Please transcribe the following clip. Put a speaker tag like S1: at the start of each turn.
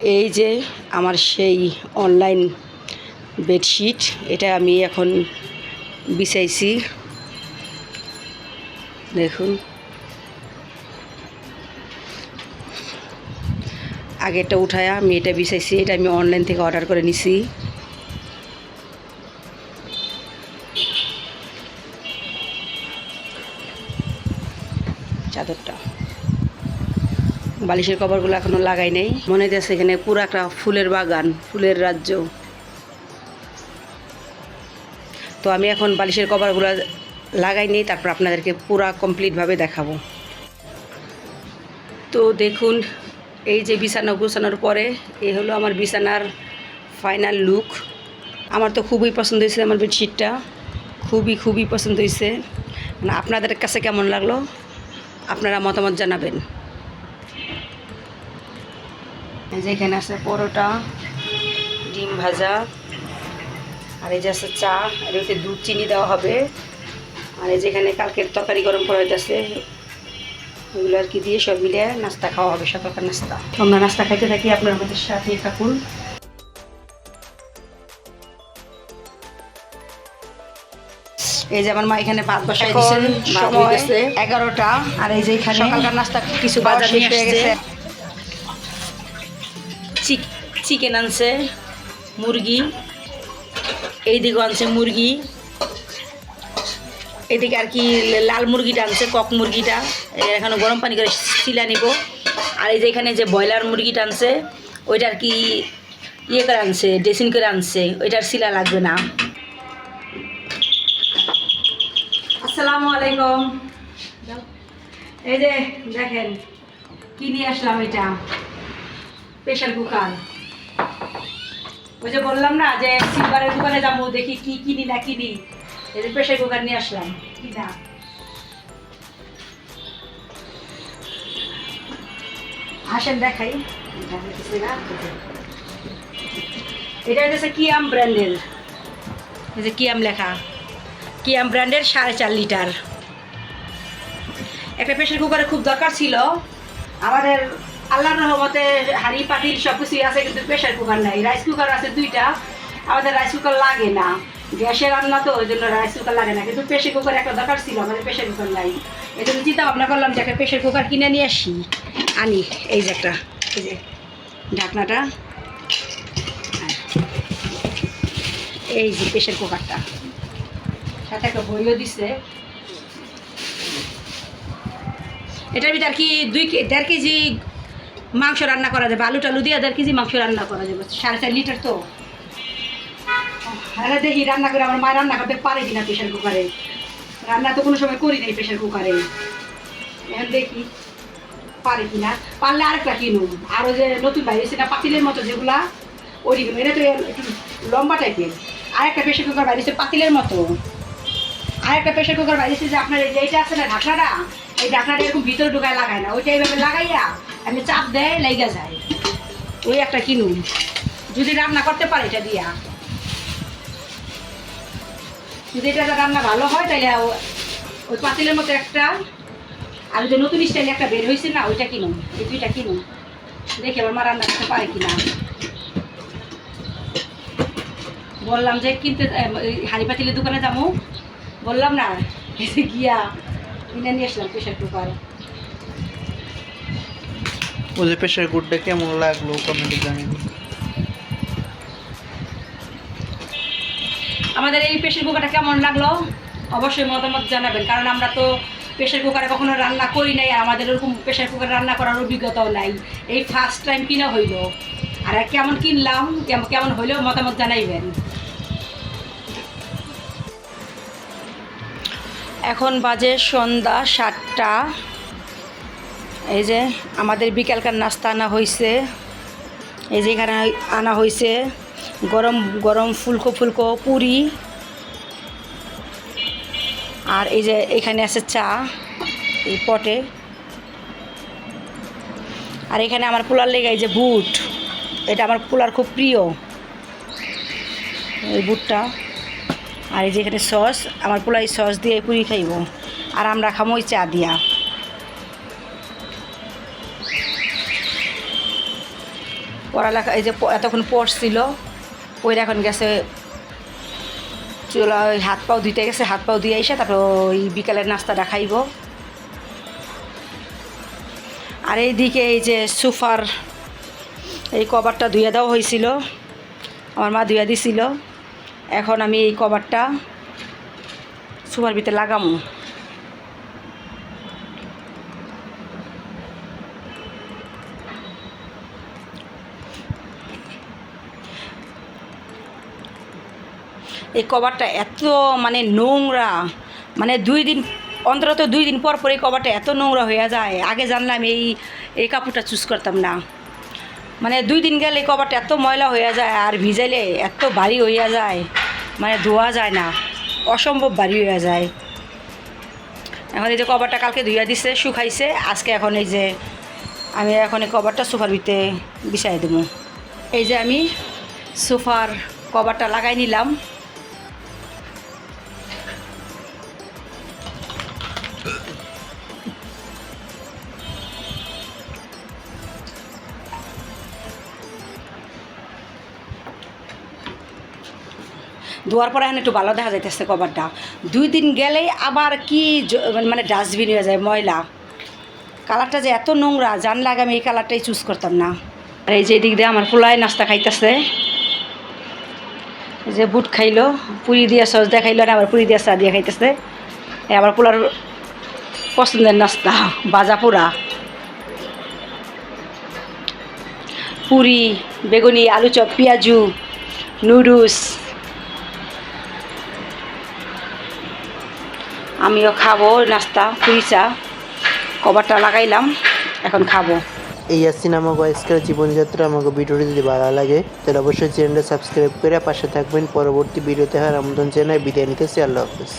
S1: এই যে আমার সেই অনলাইন বেডশিট এটা আমি এখন বিছাইছি। দেখুন। আগেরটা উঠায় আমি এটা বিছাইছি, এটা আমি অনলাইন থেকে অর্ডার করে নিছি। চাদরটা। বালিশের কভারগুলো এখনও লাগাই নেই। মনে হচ্ছে এখানে পুরো একটা ফুলের বাগান, ফুলের রাজ্য। তো আমি এখন বালিশের কভারগুলো লাগাই নিই, তারপর আপনাদেরকে পুরা কমপ্লিটভাবে দেখাবো। তো দেখুন, এই যে বিছানা গুছানোর পরে এই হলো আমার বিছানার ফাইনাল লুক আমার তো খুবই পছন্দ হয়েছে আমার বেডশিটটা খুবই খুবই পছন্দ হয়েছে। মানে আপনাদের কাছে কেমন লাগল? আপনারা মতামত জানাবেন। এই যে আছে পরোটা ডিম ভাজা আর এই যে আছে চা আর এতে দুধ চিনি দেওয়া হবে। আর এই যেখানে কালকের তরকারি গরম করা হইতেছে ওগুলো আর কি দিয়ে সব মিলে নাস্তা খাওয়া হবে সকালকার নাস্তা। আমরা নাস্তা খাইতে থাকি আপনার আমাদের সাথে থাকুন। এই যে আমার মা এখানে ভাত বসাই ভাত হইতেছে এগারোটা। আর এই যে এখানে সকালকার নাস্তা কিছু বাজার হয়ে গেছে। চিকেন আনছে, মুরগি। এইদিকে আনছে মুরগি। এদিকে আর কি লাল মুরগিটা আনছে, কক মুরগিটা। এখানে গরম পানি করে শিলা নিব। আর এই যে এখানে যে ব্রয়লার মুরগিটা আনছে, ওইটা আর কি ইয়ে করে আনছে, ড্রেসিং করে আনছে। ওইটার শিলা লাগবে না। আসসালামু আলাইকুম। এই যে দেখেন, কি নিয়ে আসলাম এটা? প্রেশার কুকার ওই যে বললাম না যে সিলভারের দোকানে যাব, দেখি কি কিনি না কিনি। এই যে কুকার নিয়ে আসলাম। কি না? আসেন দেখাই। এটা হচ্ছে কিয়াম ব্র্যান্ডের এই যে কিয়াম লেখা। কিয়াম ব্র্যান্ডের সাড়ে চার লিটার। একটা প্রেশার কুকারে খুব দরকার ছিল। আমাদের আল্লাহর রহমতে হাঁড়ি পাতিল সব কিছুই আছে, কিন্তু প্রেশার কুকার নাই। রাইস কুকার আছে দুইটা। আমাদের রাইস কুকার লাগে না। গ্যাসে রান্না তো ওই জন্য রাইস কুকার লাগে না। কিন্তু প্রেশার কুকার একটা দরকার ছিল, আমাদের প্রেশার কুকার নাই। এই জন্য চিন্তা ভাবনা করলাম যে একটা প্রেশার কুকার কিনে নিয়ে আসি। আনি, এই যে একটা, এই যে ঢাকনাটা। এই যে প্রেশার কুকারটা সাথে একটা বইও দিছে। এটার ভিতরে কি দুই দেড় কেজি মাংস রান্না করা যাবে আলু টালু দিয়ে কেজি মাংস রান্না করা যাবে, সাড়ে চার লিটার তো। আরে দেখি, রান্না করে আমার মা রান্না করতে পারে কিনা প্রেশার কুকারে। রান্না তো কোনো সময় করি নাই প্রেশার কুকারে। এখন দেখি, পারে কিনা। পারলে আরেকটা কিনুন আরও যে নতুন বাইরে সেটা পাতিলের মতো যেগুলা ওই কিনুন এটা তো একটু লম্বা টাইপের। আরেকটা প্রেশার কুকার বাইরেছে পাতিলের মতো। আরেকটা প্রেশার কুকার বাইরেছে যে আপনার এই যে এইটা আছে না ঢাকনাটা এই ঢাকনাটা এরকম ভিতরে ঢুকায় লাগায় না। ওইটা এইভাবে লাগাইয়া আমি চাপ দেয় লাইগা যায়। ওই একটা কিনুন। যদি রান্না করতে পারে এটা দিয়া। যদি এটা রান্না ভালো হয় তাহলে ওই পাতিলের মতো একটা আর যে নতুন স্টাইলে একটা বের হয়েছে না, ওইটা কিনুন। এই দুইটা কিনুন। দেখি আমার মা রান্না করতে পারে কিনা। বললাম যে কিনতে হাড়ি পাতিলের দোকানে যাব। বললাম না গিয়া কিনে নিয়ে আসলাম প্রেশার কুকার।
S2: ওই যে প্রেশার কুকারটা কেমন লাগল কমেন্টে জানিয়ে
S1: আমাদের এই প্রেশার কুকারটা কেমন লাগল? অবশ্যই মতামত জানাবেন কারণ আমরা তো প্রেশার কুকারে কখনো রান্না করি নাই আর আমাদের ওরকম প্রেশার কুকারে রান্না করার অভিজ্ঞতাও নাই। এই ফার্স্ট টাইম কিনা হইল। আর কেমন কিনলাম কেম- কেমন হইলেও মতামত জানাইবেন। এখন বাজে সন্ধ্যা সাতটা। এই যে আমাদের বিকালকার নাস্তা আনা হয়েছে এই যে এখানে আনা হয়েছে গরম গরম ফুলকো ফুলকো পুরি। আর এই যে এখানে আছে চা, এই পটে। আর এখানে আমার পোলার লেগে এই যে বুট। এটা আমার পোলার খুব প্রিয়, এই বুটটা। আর এই যে এখানে সস, আমার পোলাই সস দিয়ে পুরি খাইব। আর আমরা খামো ওই চা দিয়া। পড়ালেখা, এই যে এতক্ষণ পড়ছিল পড়ে এখন গেছে, চুলা ওই হাত পাও ধুইতে গেছে, হাত পাও দিয়ে এসে তারপর ওই বিকালের নাস্তাটা খাইব। আর এইদিকে এই যে সুফার, এই কভারটা ধুয়ে দেওয়া হয়েছিল আমার মা ধুয়ে দিছিল। এখন আমি এই কভারটা সোফার ভিতরে লাগামো। এই কভারটা এত মানে নোংরা মানে দুই দিন, অন্তত দুই দিন পর পর এই কভারটা এত নোংরা হয়ে যায়। আগে জানলাম এই এই কাপড়টা চুজ করতাম না। মানে দুই দিন গেলে এই কভারটা এত ময়লা হয়ে যায় আর ভিজাইলে এত ভারী হইয়া যায়। মানে ধোয়া যায় না, অসম্ভব বাড়ি হয়ে যায়। এখন এই যে কভারটা কালকে ধুইয়া দিছে, শুকাইছে, আজকে এখন এই যে আমি এখন এই কভারটা সোফার ভিতরে বিছাই দেবো। এই যে আমি সোফার কভারটা লাগাই নিলাম। ধোয়ার পরে একটু ভালো দেখা যাইতেছে কভারটা। দুই দিন গেলেই আবার কি মানে ডাস্টবিন হয়ে যায় ময়লা। কালারটা যে এত নোংরা, জানলে আগে আমি এই কালারটাই চুজ করতাম না। আর এই যে এদিক দিয়ে আমার পোলায় নাস্তা খাইতেছে। যে বুট খাইলো, পুরি দিয়ে সস দিয়ে খাইলো আর আবার পুরি দিয়ে চা দিয়ে খাইতেছে। আবার পোলার পছন্দের নাস্তা, বাজা পোড়া। পুরি, বেগুনি, আলু চপ, পেঁয়াজু, নুডলস। আমিও খাব, নাস্তা পুরি চা কভারটা লাগাইলাম, এখন খাব।
S2: এই আসছেন আমাকে আজকের জীবনযাত্রা আমাকে ভিডিওটি যদি ভালো লাগে, তাহলে অবশ্যই চ্যানেলটা সাবস্ক্রাইব করে পাশে থাকবেন। পরবর্তী ভিডিওতে হার আমন্ত্রণ জানাই। বিদায় নিতেছি, আল্লাহ হাফিজ।